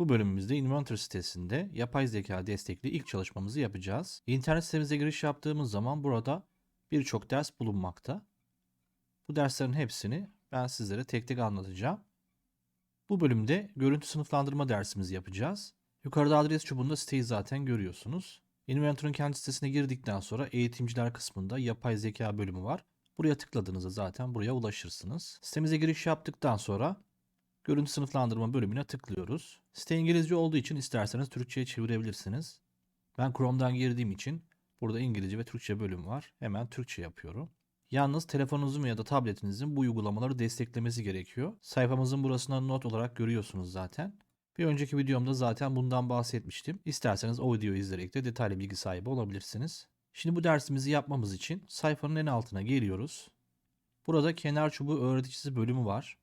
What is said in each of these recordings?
Bu bölümümüzde Inventor sitesinde yapay zeka destekli ilk çalışmamızı yapacağız. İnternet sitemize giriş yaptığımız zaman burada birçok ders bulunmakta. Bu derslerin hepsini ben sizlere tek tek anlatacağım. Bu bölümde görüntü sınıflandırma dersimizi yapacağız. Yukarıda adres çubuğunda siteyi zaten görüyorsunuz. Inventor'ın kendi sitesine girdikten sonra eğitimciler kısmında yapay zeka bölümü var. Buraya tıkladığınızda zaten buraya ulaşırsınız. Sitemize giriş yaptıktan sonra görüntü sınıflandırma bölümüne tıklıyoruz. Site İngilizce olduğu için isterseniz Türkçe'ye çevirebilirsiniz. Ben Chrome'dan girdiğim için burada İngilizce ve Türkçe bölüm var. Hemen Türkçe yapıyorum. Yalnız telefonunuzun ya da tabletinizin bu uygulamaları desteklemesi gerekiyor. Sayfamızın burasına not olarak görüyorsunuz zaten. Bir önceki videomda zaten bundan bahsetmiştim. İsterseniz o videoyu izleyerek de detaylı bilgi sahibi olabilirsiniz. Şimdi bu dersimizi yapmamız için sayfanın en altına geliyoruz. Burada kenar çubuğu öğreticisi bölümü var.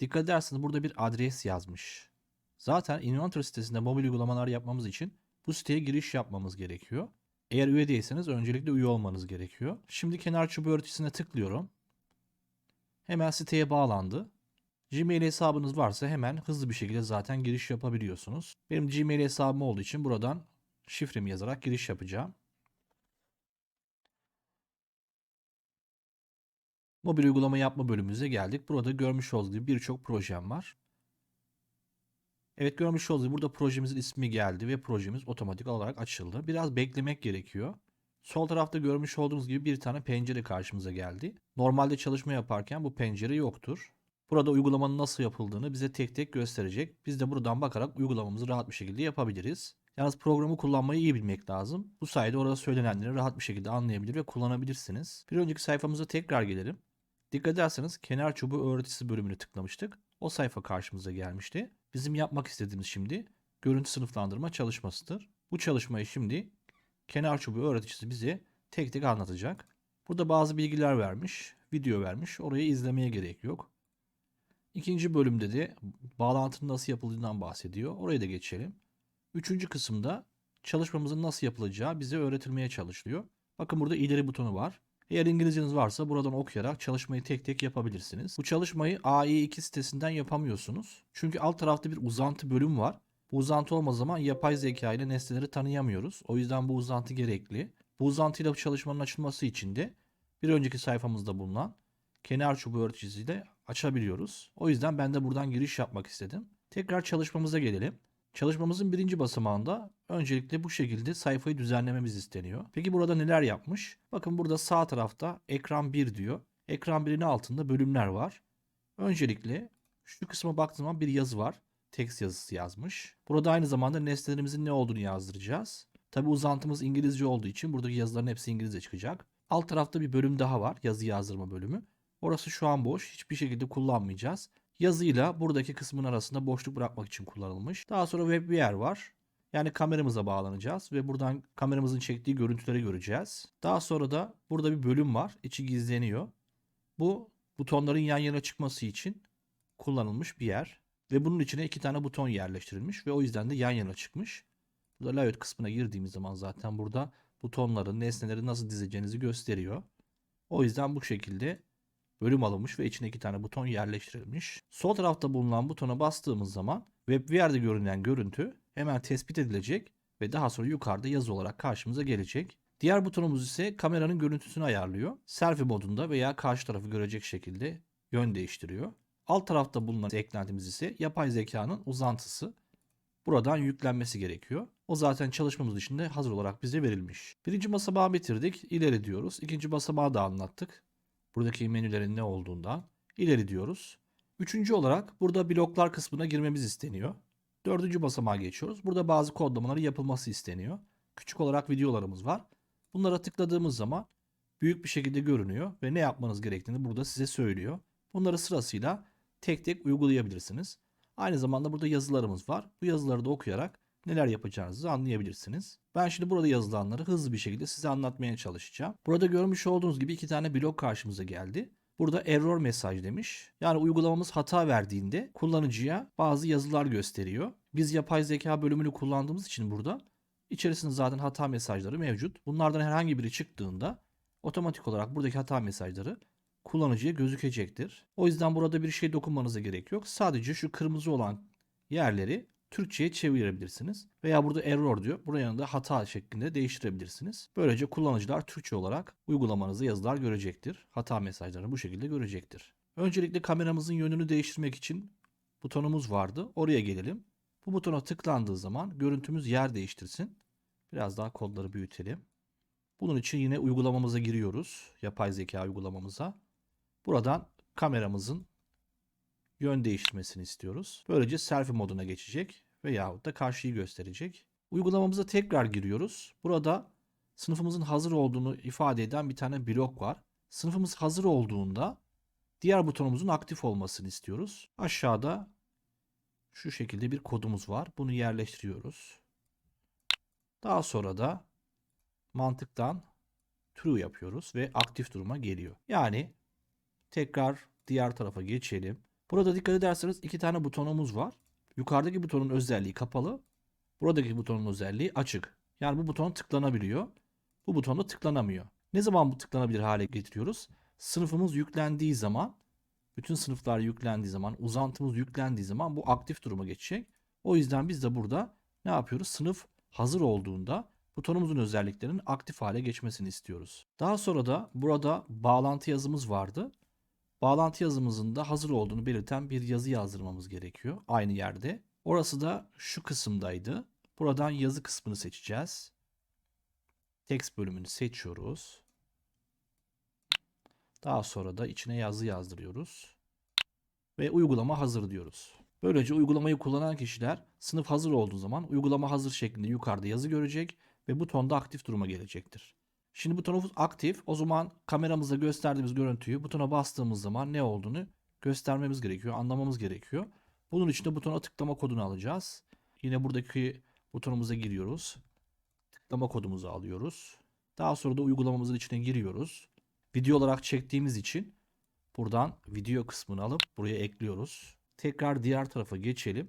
Dikkat ederseniz burada bir adres yazmış. Zaten Inventor sitesinde mobil uygulamalar yapmamız için bu siteye giriş yapmamız gerekiyor. Eğer üye değilseniz öncelikle üye olmanız gerekiyor. Şimdi kenar çubuğu öğreticisine tıklıyorum. Hemen siteye bağlandı. Gmail hesabınız varsa hemen hızlı bir şekilde zaten giriş yapabiliyorsunuz. Benim Gmail hesabım olduğu için buradan şifremi yazarak giriş yapacağım. Mobil uygulama yapma bölümümüze geldik. Burada görmüş olduğunuz gibi birçok projem var. Evet görmüş olduğunuz gibi burada projemizin ismi geldi ve projemiz otomatik olarak açıldı. Biraz beklemek gerekiyor. Sol tarafta görmüş olduğunuz gibi bir tane pencere karşımıza geldi. Normalde çalışma yaparken bu pencere yoktur. Burada uygulamanın nasıl yapıldığını bize tek tek gösterecek. Biz de buradan bakarak uygulamamızı rahat bir şekilde yapabiliriz. Yalnız programı kullanmayı iyi bilmek lazım. Bu sayede orada söylenenleri rahat bir şekilde anlayabilir ve kullanabilirsiniz. Bir önceki sayfamıza tekrar gelelim. Dikkat ederseniz kenar çubuğu öğretisi bölümünü tıklamıştık. O sayfa karşımıza gelmişti. Bizim yapmak istediğimiz şimdi görüntü sınıflandırma çalışmasıdır. Bu çalışmayı şimdi kenar çubuğu öğreticisi bize tek tek anlatacak. Burada bazı bilgiler vermiş, video vermiş. Orayı izlemeye gerek yok. İkinci bölümde de bağlantının nasıl yapıldığından bahsediyor. Oraya da geçelim. Üçüncü kısımda çalışmamızın nasıl yapılacağı bize öğretilmeye çalışılıyor. Bakın burada ileri butonu var. Eğer İngilizceniz varsa buradan okuyarak çalışmayı tek tek yapabilirsiniz. Bu çalışmayı AI2 sitesinden yapamıyorsunuz. Çünkü alt tarafta bir uzantı bölüm var. Bu uzantı olmadığı zaman yapay zeka ile nesneleri tanıyamıyoruz. O yüzden bu uzantı gerekli. Bu uzantıyla bu çalışmanın açılması için de bir önceki sayfamızda bulunan kenar çubuğu öğreticisiyle açabiliyoruz. O yüzden ben de buradan giriş yapmak istedim. Tekrar çalışmamıza gelelim. Çalışmamızın birinci basamağında öncelikle bu şekilde sayfayı düzenlememiz isteniyor. Peki burada neler yapmış? Bakın burada sağ tarafta ekran 1 diyor. Ekran 1'in altında bölümler var. Öncelikle şu kısma baktığım zaman bir yazı var. Text yazısı yazmış. Burada aynı zamanda nesnelerimizin ne olduğunu yazdıracağız. Tabi uzantımız İngilizce olduğu için buradaki yazıların hepsi İngilizce çıkacak. Alt tarafta bir bölüm daha var. Yazı yazdırma bölümü. Orası şu an boş. Hiçbir şekilde kullanmayacağız. Yazıyla buradaki kısmın arasında boşluk bırakmak için kullanılmış. Daha sonra web bir yer var. Yani kameramıza bağlanacağız ve buradan kameramızın çektiği görüntüleri göreceğiz. Daha sonra da burada bir bölüm var. İçi gizleniyor. Bu butonların yan yana çıkması için kullanılmış bir yer. Ve bunun içine iki tane buton yerleştirilmiş ve o yüzden de yan yana çıkmış. Burada layout kısmına girdiğimiz zaman zaten burada butonları, nesneleri nasıl dizeceğinizi gösteriyor. O yüzden bu şekilde bölüm alınmış ve içine iki tane buton yerleştirilmiş. Sol tarafta bulunan butona bastığımız zaman WebVR'de görünen görüntü hemen tespit edilecek ve daha sonra yukarıda yazı olarak karşımıza gelecek. Diğer butonumuz ise kameranın görüntüsünü ayarlıyor. Selfie modunda veya karşı tarafı görecek şekilde yön değiştiriyor. Alt tarafta bulunan eklentimiz ise yapay zekanın uzantısı. Buradan yüklenmesi gerekiyor. O zaten çalışmamız içinde hazır olarak bize verilmiş. Birinci basamağı bitirdik. İleri diyoruz. İkinci basamağı da anlattık. Buradaki menülerin ne olduğundan ileri diyoruz. Üçüncü olarak burada bloklar kısmına girmemiz isteniyor. Dördüncü basamağa geçiyoruz. Burada bazı kodlamaları yapılması isteniyor. Küçük olarak videolarımız var. Bunlara tıkladığımız zaman büyük bir şekilde görünüyor ve ne yapmanız gerektiğini burada size söylüyor. Bunları sırasıyla tek tek uygulayabilirsiniz. Aynı zamanda burada yazılarımız var. Bu yazıları da okuyarak neler yapacağınızı anlayabilirsiniz. Ben şimdi burada yazılanları hızlı bir şekilde size anlatmaya çalışacağım. Burada görmüş olduğunuz gibi iki tane blok karşımıza geldi. Burada error mesaj demiş. Yani uygulamamız hata verdiğinde kullanıcıya bazı yazılar gösteriyor. Biz yapay zeka bölümünü kullandığımız için burada içerisinde zaten hata mesajları mevcut. Bunlardan herhangi biri çıktığında otomatik olarak buradaki hata mesajları kullanıcıya gözükecektir. O yüzden burada bir şey dokunmanıza gerek yok. Sadece şu kırmızı olan yerleri Türkçe'ye çevirebilirsiniz. Veya burada error diyor. Buraya da hata şeklinde değiştirebilirsiniz. Böylece kullanıcılar Türkçe olarak uygulamanızda yazılar görecektir. Hata mesajlarını bu şekilde görecektir. Öncelikle kameramızın yönünü değiştirmek için butonumuz vardı. Oraya gelelim. Bu butona tıklandığı zaman görüntümüz yer değiştirsin. Biraz daha kodları büyütelim. Bunun için yine uygulamamıza giriyoruz. Yapay zeka uygulamamıza. Buradan kameramızın yön değiştirmesini istiyoruz. Böylece selfie moduna geçecek veyahut da karşıyı gösterecek. Uygulamamıza tekrar giriyoruz. Burada sınıfımızın hazır olduğunu ifade eden bir tane blok var. Sınıfımız hazır olduğunda diğer butonumuzun aktif olmasını istiyoruz. Aşağıda şu şekilde bir kodumuz var. Bunu yerleştiriyoruz. Daha sonra da mantıktan true yapıyoruz ve aktif duruma geliyor. Yani tekrar diğer tarafa geçelim. Burada dikkat ederseniz iki tane butonumuz var. Yukarıdaki butonun özelliği kapalı. Buradaki butonun özelliği açık. Yani bu buton tıklanabiliyor. Bu butonda tıklanamıyor. Ne zaman bu tıklanabilir hale getiriyoruz? Sınıfımız yüklendiği zaman, bütün sınıflar yüklendiği zaman, uzantımız yüklendiği zaman bu aktif duruma geçecek. O yüzden biz de burada ne yapıyoruz? Sınıf hazır olduğunda butonumuzun özelliklerinin aktif hale geçmesini istiyoruz. Daha sonra da burada bağlantı yazımız vardı. Bağlantı yazımızın da hazır olduğunu belirten bir yazı yazdırmamız gerekiyor aynı yerde. Orası da şu kısımdaydı. Buradan yazı kısmını seçeceğiz. Text bölümünü seçiyoruz. Daha sonra da içine yazı yazdırıyoruz. Ve uygulama hazır diyoruz. Böylece uygulamayı kullanan kişiler sınıf hazır olduğu zaman uygulama hazır şeklinde yukarıda yazı görecek ve butonda aktif duruma gelecektir. Şimdi butonumuz aktif. O zaman kameramızda gösterdiğimiz görüntüyü butona bastığımız zaman ne olduğunu göstermemiz gerekiyor, anlamamız gerekiyor. Bunun için de butona tıklama kodunu alacağız. Yine buradaki butonumuza giriyoruz. Tıklama kodumuzu alıyoruz. Daha sonra da uygulamamızın içine giriyoruz. Video olarak çektiğimiz için buradan video kısmını alıp buraya ekliyoruz. Tekrar diğer tarafa geçelim.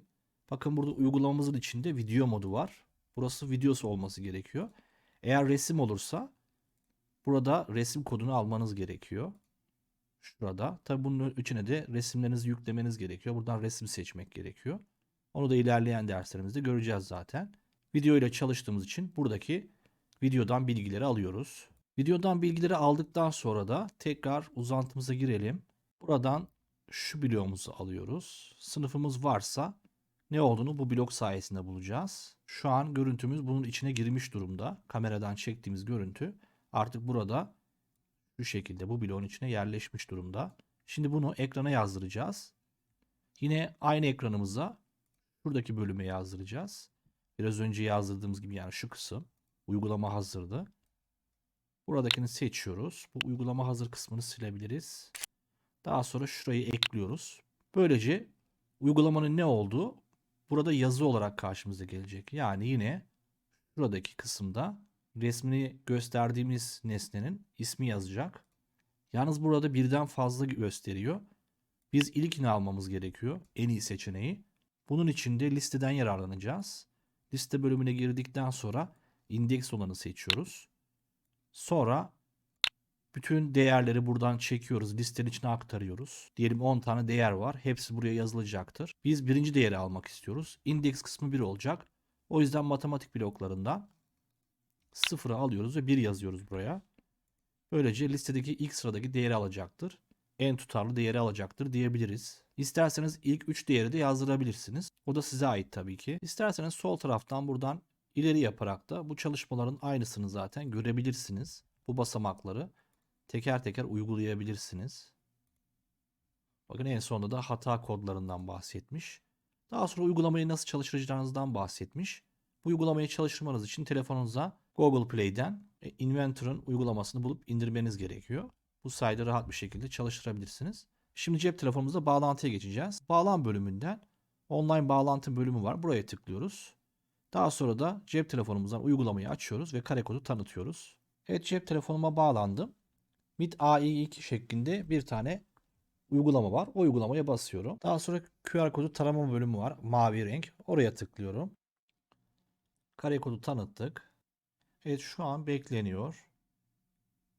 Bakın burada uygulamamızın içinde video modu var. Burası videosu olması gerekiyor. Eğer resim olursa burada resim kodunu almanız gerekiyor. Şurada. Tabi bunun içine de resimlerinizi yüklemeniz gerekiyor. Buradan resim seçmek gerekiyor. Onu da ilerleyen derslerimizde göreceğiz zaten. Video ile çalıştığımız için buradaki videodan bilgileri alıyoruz. Videodan bilgileri aldıktan sonra da tekrar uzantımıza girelim. Buradan şu bloğumuzu alıyoruz. Sınıfımız varsa ne olduğunu bu blok sayesinde bulacağız. Şu an görüntümüz bunun içine girmiş durumda. Kameradan çektiğimiz görüntü artık burada şu şekilde bu bloğun içine yerleşmiş durumda. Şimdi bunu ekrana yazdıracağız. Yine aynı ekranımıza şuradaki bölüme yazdıracağız. Biraz önce yazdırdığımız gibi yani şu kısım uygulama hazırdı. Buradakini seçiyoruz. Bu uygulama hazır kısmını silebiliriz. Daha sonra şurayı ekliyoruz. Böylece uygulamanın ne olduğu burada yazı olarak karşımıza gelecek. Yani yine şuradaki kısımda resmini gösterdiğimiz nesnenin ismi yazacak. Yalnız burada birden fazla gösteriyor. Biz ilkini almamız gerekiyor. En iyi seçeneği. Bunun için de listeden yararlanacağız. Liste bölümüne girdikten sonra indeks olanı seçiyoruz. Sonra bütün değerleri buradan çekiyoruz. Listenin içine aktarıyoruz. Diyelim 10 tane değer var. Hepsi buraya yazılacaktır. Biz birinci değeri almak istiyoruz. İndeks kısmı 1 olacak. O yüzden matematik bloklarından sıfırı alıyoruz ve 1 yazıyoruz buraya. Böylece listedeki ilk sıradaki değeri alacaktır. En tutarlı değeri alacaktır diyebiliriz. İsterseniz ilk 3 değeri de yazdırabilirsiniz. O da size ait tabii ki. İsterseniz sol taraftan buradan ileri yaparak da bu çalışmaların aynısını zaten görebilirsiniz. Bu basamakları teker teker uygulayabilirsiniz. Bakın en sonunda da hata kodlarından bahsetmiş. Daha sonra uygulamayı nasıl çalıştıracağınızdan bahsetmiş. Bu uygulamayı çalıştırmanız için telefonunuza Google Play'den e, Inventor'ın uygulamasını bulup indirmeniz gerekiyor. Bu sayede rahat bir şekilde çalıştırabilirsiniz. Şimdi cep telefonumuzda bağlantıya geçeceğiz. Bağlan bölümünden online bağlantı bölümü var. Buraya tıklıyoruz. Daha sonra da cep telefonumuzdan uygulamayı açıyoruz ve kare kodu tanıtıyoruz. Evet cep telefonuma bağlandım. MIT AI2 şeklinde bir tane uygulama var. O uygulamaya basıyorum. Daha sonra QR kodu tarama bölümü var. Mavi renk. Oraya tıklıyorum. Kare kodu tanıttık. Evet şu an bekleniyor.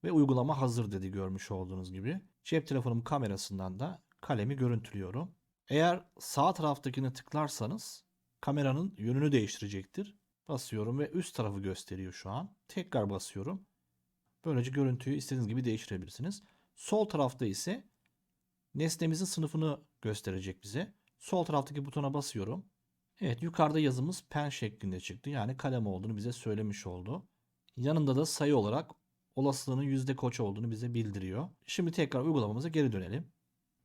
Ve uygulama hazır dedi görmüş olduğunuz gibi. Cep telefonum kamerasından da kalemi görüntülüyorum. Eğer sağ taraftakini tıklarsanız kameranın yönünü değiştirecektir. Basıyorum ve üst tarafı gösteriyor şu an. Tekrar basıyorum. Böylece görüntüyü istediğiniz gibi değiştirebilirsiniz. Sol tarafta ise nesnemizin sınıfını gösterecek bize. Sol taraftaki butona basıyorum. Evet yukarıda yazımız pen şeklinde çıktı. Yani kalem olduğunu bize söylemiş oldu. Yanında da sayı olarak olasılığının yüzde kaç olduğunu bize bildiriyor. Şimdi tekrar uygulamamıza geri dönelim.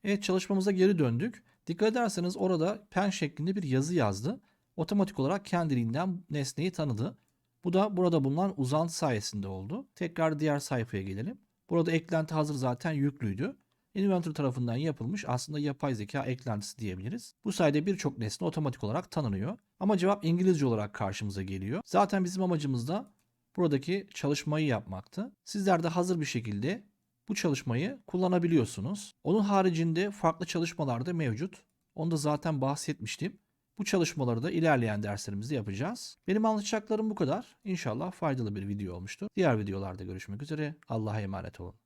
Evet çalışmamıza geri döndük. Dikkat ederseniz orada pen şeklinde bir yazı yazdı. Otomatik olarak kendiliğinden nesneyi tanıdı. Bu da burada bulunan uzantı sayesinde oldu. Tekrar diğer sayfaya gelelim. Burada eklenti hazır zaten yüklüydü. Inventor tarafından yapılmış aslında yapay zeka eklentisi diyebiliriz. Bu sayede birçok nesne otomatik olarak tanınıyor. Ama cevap İngilizce olarak karşımıza geliyor. Zaten bizim amacımız da buradaki çalışmayı yapmaktı. Sizler de hazır bir şekilde bu çalışmayı kullanabiliyorsunuz. Onun haricinde farklı çalışmalar da mevcut. Onu da zaten bahsetmiştim. Bu çalışmaları da ilerleyen derslerimizde yapacağız. Benim anlatacaklarım bu kadar. İnşallah faydalı bir video olmuştur. Diğer videolarda görüşmek üzere. Allah'a emanet olun.